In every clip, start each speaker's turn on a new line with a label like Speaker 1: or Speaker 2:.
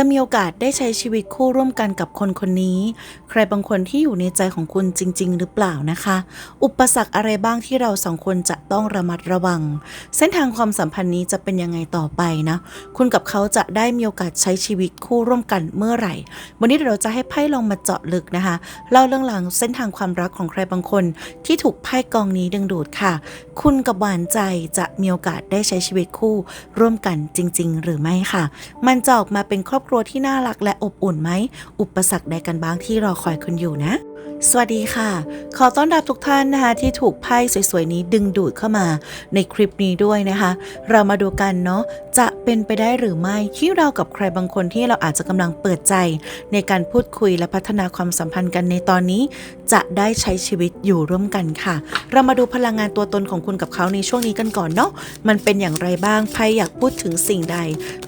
Speaker 1: จะมีโอกาสได้ใช้ชีวิตคู่ร่วมกันกับคนคนนี้ ใครบางคนที่อยู่ในใจของคุณจริง ๆ หรือเปล่านะคะ อุปสรรคอะไรบ้างที่เราสองคนจะต้องระมัดระวัง เส้นทางความสัมพันธ์นี้จะเป็นยังไงต่อไปนะ คุณกับเขาจะได้มีโอกาสใช้ชีวิตคู่ร่วมกันเมื่อไหร่ วันนี้เราจะให้ไพ่ลองมาเจาะลึกนะคะเล่าเรื่องราวเส้นทางความรักของใครบางคน ที่ถูกไพ่กองนี้ดึงดูดค่ะ คุณกับหวานใจจะมีโอกาสได้ใช้ชีวิตคู่ ร่วมกันจริง ๆ หรือไม่ค่ะ มันจะออกมาเป็นครอบครัวที่น่ารักและอบอุ่นไหม อุปสรรคใดกันบ้างที่รอคอยคุณอยู่นะ สวัสดีค่ะ ขอต้อนรับทุกท่านนะคะที่ถูกไพ่สวยๆนี้ดึงดูดเข้ามาในคลิปนี้ด้วยนะคะ เรามาดูกันเนาะจะเป็นไปได้หรือไม่ที่เรากับใครบางคนที่เราอาจจะกำลังเปิดใจ ในการพูดคุยและพัฒนาความสัมพันธ์กันในตอนนี้ จะได้ใช้ชีวิตอยู่ร่วมกันค่ะ เรามาดูพลังงานตัวตนของคุณกับเขาในช่วงนี้กันก่อนเนาะมันเป็นอย่างไรบ้างไพ่อยากพูดถึงสิ่งใด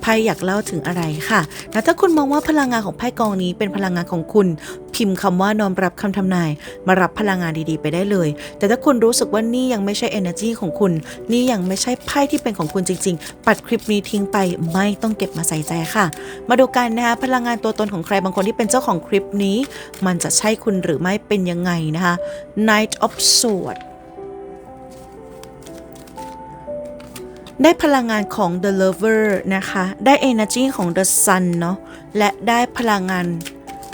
Speaker 1: ไพ่อยากเล่าถึงอะไรค่ะนะถ้าคุณมองว่าพลังงานของไพ่กองนี้เป็นพลังงานของคุณพิมพ์คำว่านอมรับคำทำนาย มารับพลังงานดีๆ ไปได้เลย แต่ถ้าคุณรู้สึกว่านี่ยังไม่ใช่ energy ของคุณ นี่ยังไม่ใช่ไพ่ที่เป็นของคุณจริง ๆ ปัดคลิปนี้ทิ้งไปไม่ต้องเก็บมาใส่ใจค่ะ มาดูกันนะคะพลังงานตัวตนของใครบางคนที่เป็นเจ้าของคลิปนี้ มันจะใช่คุณหรือไม่เป็นยังไงนะคะ Knight of Swords ได้พลังงานของ The Lover นะคะ ได้ Energy ของ The Sun เนาะ และได้พลังงาน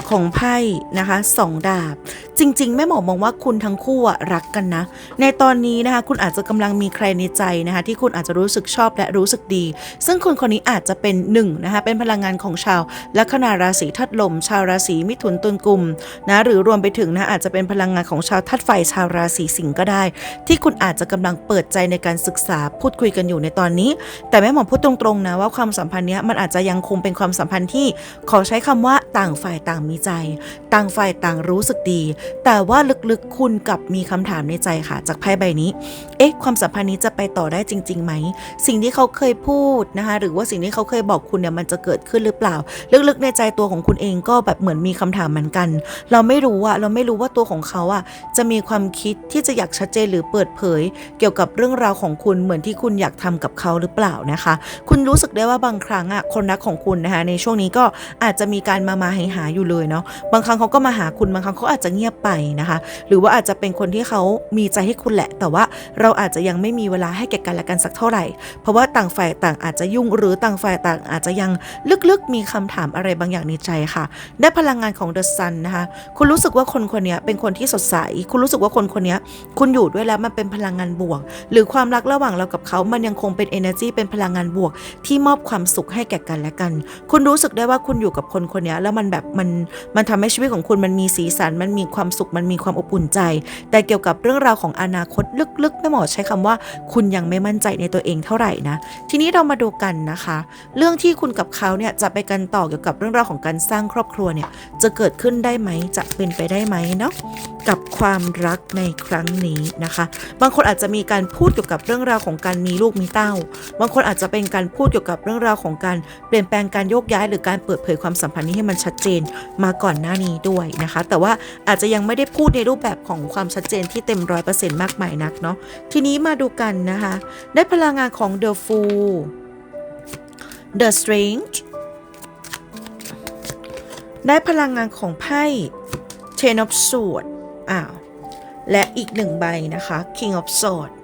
Speaker 1: ของไพ่นะคะสองดาบ จริง ๆ แม่หมอมองว่าคุณทั้งคู่รักกันนะ ในตอนนี้นะคะ คุณอาจจะกำลังมีใครในใจนะคะ ที่คุณอาจจะรู้สึกชอบและรู้สึกดี ซึ่งคนคนนี้อาจจะเป็นหนึ่งนะคะ เป็นพลังงานของชาวลัคนาราศีธาตุลม ชาวราศีมิถุนตุลกุมนะหรือรวมไปถึงนะอาจจะเป็นพลังงานของชาวธาตุไฟชาวราศีสิงห์ก็ได้ ที่คุณอาจจะกำลังเปิดใจในการศึกษาพูดคุยกันอยู่ในตอนนี้ แต่แม่หมอพูดตรงๆนะว่าความสัมพันธ์เนี้ยมันอาจจะยังคงเป็นความสัมพันธ์ที่ขอใช้คำว่าต่างฝ่ายต่างมีใจ ต่างฝ่ายต่างรู้สึกดีแต่ว่าลึกๆคุณกลับมีคำถามในใจค่ะ จากไพ่ใบนี้เอ๊ะความสัมพันธ์นี้จะไปต่อได้จริงๆไหม สิ่งที่เขาเคยพูดนะคะหรือว่าสิ่งที่เขาเคยบอกคุณเนี่ยมันจะเกิดขึ้นหรือเปล่า ลึกๆในใจตัวของคุณเองก็แบบเหมือนมีคำถามเหมือนกัน เราไม่รู้อะเราไม่รู้ว่าตัวของเขาอะจะมีความคิดที่จะอยากชัดเจนหรือเปิดเผย เกี่ยวกับเรื่องราวของคุณเหมือนที่คุณอยากทำกับเขาหรือเปล่านะคะ คุณรู้สึกได้ว่าบางครั้งอะคนรักของคุณนะคะในช่วงนี้ก็อาจจะมีการมามาหาหาอยู่เลยเนาะบางครั้งเขาก็มาหาคุณบางครั้งเขาอาจจะเงียบไปนะคะ หรือว่าอาจจะเป็นคนที่เขามีใจให้คุณแหละแต่ว่าเราราอาจจะยังไม่มีเวลาให้แก่กันและกันสักเท่าไหร่ เพราะว่าต่างฝ่ายต่างอาจจะยุ่งหรือต่างฝ่ายต่างอาจจะยังลึกๆ มีคำถามอะไรบางอย่างในใจค่ะ ได้พลังงานของ The Sun นะคะ คุณรู้สึกว่าคนคนนี้เป็นคนที่สดใส คุณรู้สึกว่าคนคนนี้คุณอยู่ด้วยแล้วมันเป็นพลังงานบวก หรือความรักระหว่างเรากับเขามันยังคงเป็น energy เป็นพลังงานบวก ที่มอบความสุขให้แก่กันและกัน คุณรู้สึกได้ว่าคุณอยู่กับคนคนนี้แล้วมันแบบมันมันทำให้ชีวิตของคุณมันมีสีสัน มันมีความสุขมันมีความอบอุ่นใจ แต่เกี่ยวกับเรื่องราวของอนาคตลึกๆแม่หมอใช้คำว่าคุณยังไม่มั่นใจในตัวเองเท่าไหร่นะ ทีนี้เรามาดูกันนะคะ เรื่องที่คุณกับเขาเนี่ยจะไปกันต่อเกี่ยวกับเรื่องราวของการสร้างครอบครัวเนี่ยจะเกิดขึ้นได้ไหมจะเป็นไปได้ไหมเนาะกับความรักในครั้งนี้นะคะ บางคนอาจจะมีการพูดเกี่ยวกับเรื่องราวของการมีลูกมีเต้า บางคนอาจจะเป็นการพูดเกี่ยวกับเรื่องราวของการเปลี่ยนแปลงการโยกย้าย หรือการเปิดเผยความสัมพันธ์นี้ให้มันชัดเจนมาก่อนหน้านี้ด้วยนะคะ แต่ว่าอาจจะยังไม่ได้พูดในรูปแบบของความชัดเจนที่เต็มร้อยเปอร์เซ็นต์มากมายนักเนาะทีนี้มาดูกันนะคะ ได้พลังงานของ The Fool The Strange ได้พลังงานของไพ่ Ten of Swords อ้าวและอีกหนึ่งใบนะคะ King of Swords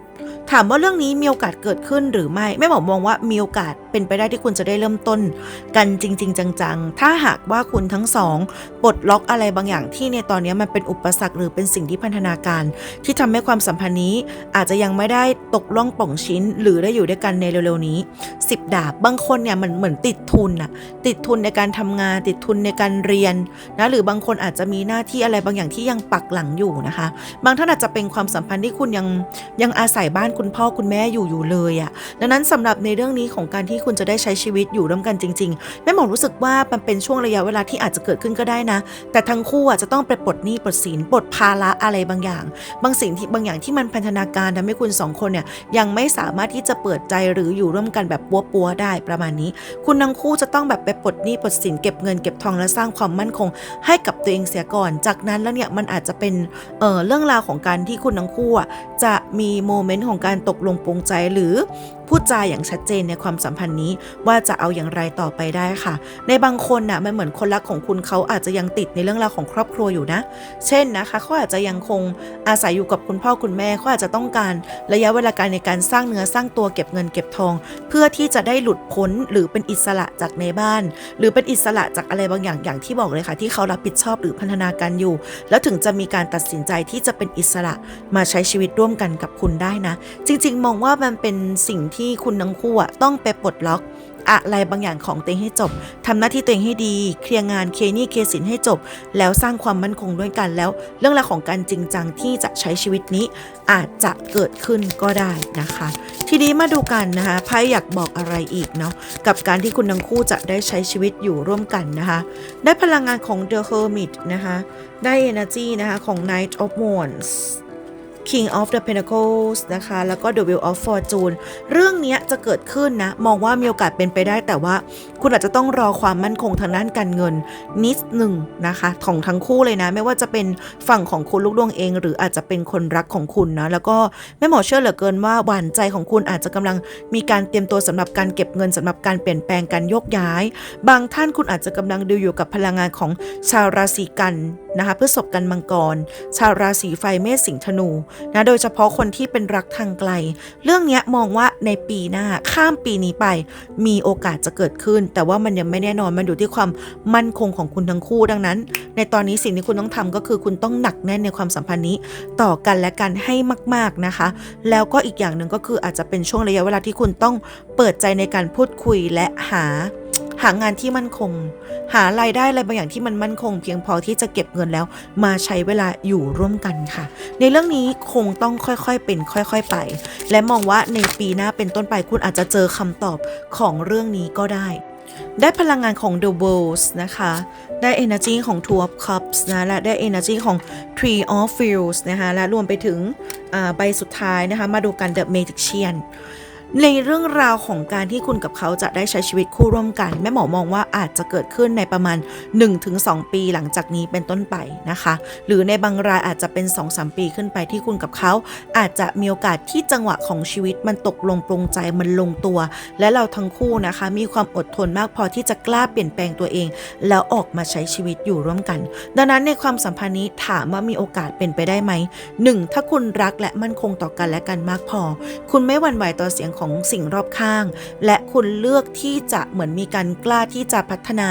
Speaker 1: ถามว่าเรื่องนี้มีโอกาสเกิดขึ้นหรือไม่ ไม่หมอมองว่ามีโอกาส เป็นไปได้ที่คุณจะได้เริ่มต้น กันจริง ๆ จังๆ ถ้าหากว่าคุณทั้งสองปลดล็อกอะไรบางอย่างที่ในตอนนี้มันเป็นอุปสรรคหรือเป็นสิ่งที่พันธนาการ ที่ทำให้ความสัมพันธ์นี้อาจจะยังไม่ได้ตกล่องป่องชิ้น หรือได้อยู่ด้วยกันในเร็วๆนี้ 10 ดาบ บางคนเนี่ยมันเหมือนติดทุนอะติดทุนในการทำงาน ติดทุนในการเรียนนะหรือบางคนอาจจะมีหน้าที่อะไรบางอย่างที่ยังปักหลังอยู่นะคะ บางท่านอาจจะเป็นความสัมพันธ์ที่คุณยังยังอาศัยบ้านคุณพ่อคุณแม่อยู่อยู่เลยอะดังนั้นสำหรับในเรื่องนี้ของการที่คุณจะได้ใช้ชีวิตอยู่ร่วมกันจริงๆแม่หมอรู้สึกว่ามันเป็นช่วงระยะเวลาที่อาจจะเกิดขึ้นก็ได้นะ แต่ทั้งคู่อะจะต้องไปปลดหนี้ปลดสินปลดภาระอะไรบางอย่าง บางสิ่งที่บางอย่างที่มันพันธนาการทำให้คุณสองคนเนี่ยยังไม่สามารถที่จะเปิดใจหรืออยู่ร่วมกันแบบปัวๆได้ประมาณนี้ คุณทั้งคู่จะต้องแบบไปปลดหนี้ปลดสินเก็บเงินเก็บทองและสร้างความมั่นคง ให้กับตัวเองเสียก่อน จากนั้นแล้วเนี่ยมันอาจจะเป็นเออเรื่องราวของการที่คุณทั้งคู่อะจะมีโมเมนต์ของการตกลงปรงใจหรือพูดจาอย่างชัดเจนในความสัมพันธ์นี้ว่าจะเอาอย่างไรต่อไปได้ค่ะ ในบางคนน่ะมันเหมือนคนรักของคุณเขาอาจจะยังติดในเรื่องราวของครอบครัวอยู่นะ เช่นนะคะเขาอาจจะยังคงอาศัยอยู่กับคุณพ่อคุณแม่เขาอาจจะต้องการระยะเวลาการในการสร้างเนื้อสร้างตัวเก็บเงินเก็บทอง เพื่อที่จะได้หลุดพ้นหรือเป็นอิสระจากในบ้าน หรือเป็นอิสระจากอะไรบางอย่างอย่างที่บอกเลยค่ะ ที่เขารับผิดชอบหรือพันธนาการอยู่ แล้วถึงจะมีการตัดสินใจที่จะเป็นอิสระมาใช้ชีวิตร่วมกันกับคุณได้นะ จริง ๆ มองว่ามันเป็นสิ่งที่คุณทั้งคู่อะต้องไปปลดล็อกอะไรบางอย่างของตัวเองให้จบทำหน้าที่ตัวเองให้ดี เคลียร์งานเคนี้เคสินให้จบ แล้วสร้างความมั่นคงด้วยกันแล้ว เรื่องราวของการจริงจังที่จะใช้ชีวิตนี้อาจจะเกิดขึ้นก็ได้นะคะ ทีนี้มาดูกันนะคะไพ่อยากบอกอะไรอีกเนาะกับการที่คุณทั้งคู่จะได้ใช้ชีวิตอยู่ร่วมกันนะคะ ได้พลังงานของ The Hermit นะคะได้ energy นะคะของ Knight of Wands King of the Pentacles นะคะ แล้วก็ The Wheel of Fortune เรื่องนี้จะเกิดขึ้นนะ มองว่ามีโอกาสเป็นไปได้แต่ว่า คุณอาจจะต้องรอความมั่นคงทางด้านการเงินนิดหนึ่งนะคะ ของทั้งคู่เลยนะ ไม่ว่าจะเป็นฝั่งของคุณลูกดวงเอง หรืออาจจะเป็นคนรักของคุณนะ แล้วก็แม่หมอเชื่อเหลือเกินว่าหวานใจของคุณอาจจะกำลังมีการเตรียมตัวสำหรับการเก็บเงินสำหรับการเปลี่ยนแปลงการโยกย้าย บางท่านคุณอาจจะกำลังดูอยู่กับพลังงานของชาวราศีกันนะคะเพฤษภกันมังกร ชาวราศีไฟเมษสิงห์ธนูนะโดยเฉพาะคนที่เป็นรักทางไกล เรื่องนี้มองว่าในปีหน้าข้ามปีนี้ไป มีโอกาสจะเกิดขึ้น แต่ว่ามันยังไม่แน่นอนมันอยู่ที่ความมั่นคงของคุณทั้งคู่ดังนั้น ในตอนนี้สิ่งที่คุณต้องทำก็คือคุณต้องหนักแน่นในความสัมพันธ์นี้ ต่อกันและกันให้มาก ๆนะคะ แล้วก็อีกอย่างหนึ่งก็คืออาจจะเป็นช่วงระยะเวลาที่คุณต้องเปิดใจในการพูดคุยและหา หางานที่มั่นคง หารายได้อะไรบางอย่างที่มันมั่นคง เพียงพอที่จะเก็บเงินแล้ว มาใช้เวลาอยู่ร่วมกันค่ะ ในเรื่องนี้คงต้องค่อยๆเป็น ค่อยๆไป และมองว่าในปีหน้าเป็นต้นไปคุณอาจจะเจอคำตอบของเรื่องนี้ก็ได้ ได้พลังงานของ The Worlds นะคะ ได้ energy ของ Two of Cups นะและได้ energy ของ Tree of Fields นะคะและรวมไปถึงใบสุดท้ายนะคะมาดูกัน The Magician ในเรื่องราวของการที่คุณกับเขาจะได้ใช้ชีวิตคู่ร่วมกัน แม่หมอมองว่าอาจจะเกิดขึ้นในประมาณ 1-2 ปีหลังจากนี้เป็นต้นไปนะคะ หรือในบางรายอาจจะเป็น 2-3 ปีขึ้นไปที่คุณกับเขา อาจจะมีโอกาสที่จังหวะของชีวิตมันตกลงปรงใจมันลงตัว และเราทั้งคู่นะคะ มีความอดทนมากพอที่จะกล้าเปลี่ยนแปลงตัวเอง แล้วออกมาใช้ชีวิตอยู่ร่วมกัน ดังนั้นในความสัมพันธ์นี้ถามว่ามีโอกาสเป็นไปได้ไหมหนึ่งถ้าคุณรักและมั่นคงต่อกันและกันมากพอ คุณไม่หวั่นไหวต่อเสียงของของสิ่งรอบข้าง และคุณเลือกที่จะเหมือนมีการกล้าที่จะพัฒนา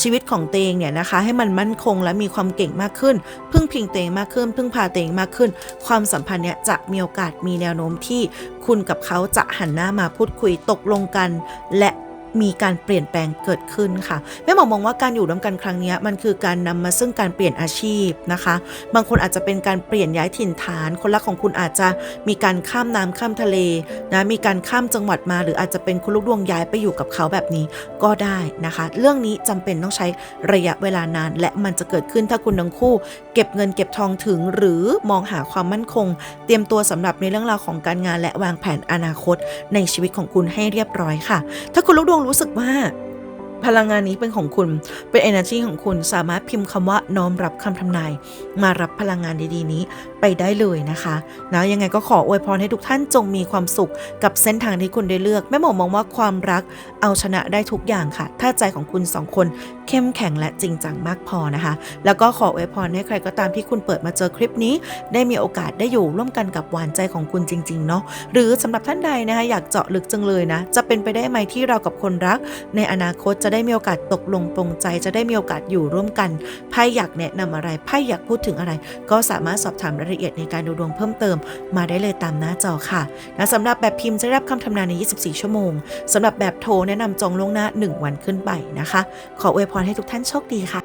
Speaker 1: ชีวิตของตัวเองเนี่ยนะคะ ให้มันมั่นคงและมีความเก่งมากขึ้น พึ่งพิงตัวเองมากขึ้น พึ่งพาตัวเองมากขึ้น ความสัมพันธ์เนี่ยจะมีโอกาสมีแนวโน้มที่คุณกับเขาจะหันหน้ามาพูดคุยตกลงกัน และ มีการเปลี่ยนแปลงเกิดขึ้นค่ะแม่หมอมองว่าการอยู่ร่วมกันครั้งนี้มันคือการนำมาซึ่งการเปลี่ยนอาชีพนะคะ บางคนอาจจะเป็นการเปลี่ยนย้ายถิ่นฐาน คนรักของคุณอาจจะมีการข้ามน้ำข้ามทะเลนะมีการข้ามจังหวัดมา หรืออาจจะเป็นคุณลูกดวงย้ายไปอยู่กับเขาแบบนี้ก็ได้นะคะ เรื่องนี้จำเป็นต้องใช้ระยะเวลานาน และมันจะเกิดขึ้นถ้าคุณทั้งคู่ เก็บเงินเก็บทองถึง หรือมองหาความมั่นคง เตรียมตัวสำหรับในเรื่องราวของการงานและวางแผนอนาคต ในชีวิตของคุณให้เรียบร้อยค่ะ ถ้าคุณลูกดวงรู้สึกว่า พลังงานนี้เป็นของคุณเป็น energy ของคุณสามารถพิมพ์คำว่าน้อมรับคำทำนาย มารับพลังงานดีๆนี้ไปได้เลยนะคะนะยังไงก็ขออวยพรให้ทุกท่านจงมีความสุขกับเส้นทางที่คุณได้เลือกแม่หมอมองว่าความรักเอาชนะได้ทุกอย่างค่ะ ถ้าใจของคุณสองคนเข้มแข็งและจริงจังมากพอนะคะ แล้วก็ขออวยพรให้ใครก็ตามที่คุณเปิดมาเจอคลิปนี้ ได้มีโอกาสได้อยู่ร่วมกันกับหวานใจของคุณจริงๆเนาะหรือสำหรับท่านใดนะคะอยากเจาะลึกจังเลยนะจะเป็นไปได้ไหมที่เรากับคนรัก ในอนาคตจะได้มีโอกาสตกลงปรงใจ จะได้มีโอกาสอยู่ร่วมกันไพ่อยากแนะนำอะไรไพ่อยากพูดถึงอะไร ก็สามารถสอบถามรายละเอียดในการดูดวงเพิ่มเติม มาได้เลยตามหน้าจอค่ะนะสำหรับแบบพิมพ์จะรับคำทำนายใน 24 ชั่วโมงสำหรับแบบโทรแนะนำจองล่วงหน้า 1 วันขึ้นไปนะคะ ขออวยพรให้ทุกท่านโชคดีค่ะ